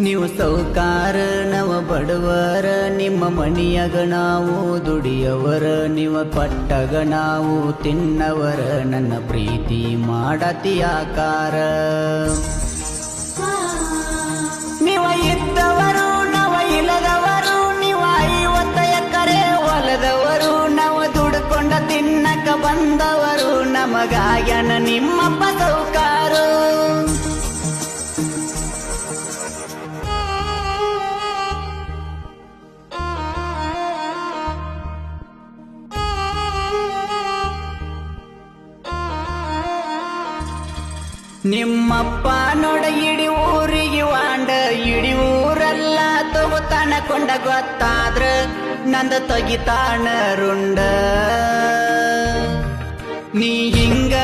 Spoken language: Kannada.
ನೀವು ಸೌಕಾರ ನವ ಬಡವರ, ನಿಮ್ಮ ಮಣಿಯಗ ನಾವು ದುಡಿಯವರ ನಿಮ್ಮ ಪಟ್ಟಗ ನಾವು ತಿನ್ನವರ, ನನ್ನ ಪ್ರೀತಿ ಮಾಡತಿ ಆಕಾರ. ನೀವ ಇದ್ದವರು, ನವ ಇಲ್ಲದವರು, ನೀವ ಐವತ್ತ ಎಕರೆ ಹೊಲದವರು, ನಾವು ದುಡ್ಕೊಂಡ ತಿನ್ನಕ ಬಂದವರು, ನಮಗಾಗ್ಯನ ನಿಮ್ಮಪ್ಪ ಸೌಕಾರು. ನಿಮ್ಮಪ್ಪ ನೋಡ ಇಡಿ ಊರಿಗೆ ವಾಂಡ, ಇಡಿ ಊರೆಲ್ಲ ತಗೋತಾನ ಕೊಂಡ ಗೊತ್ತಾದ್ರ ನಂದ ತೊಗಿತಾಣ ರುಂಡ. ನೀ ಹಿಂಗ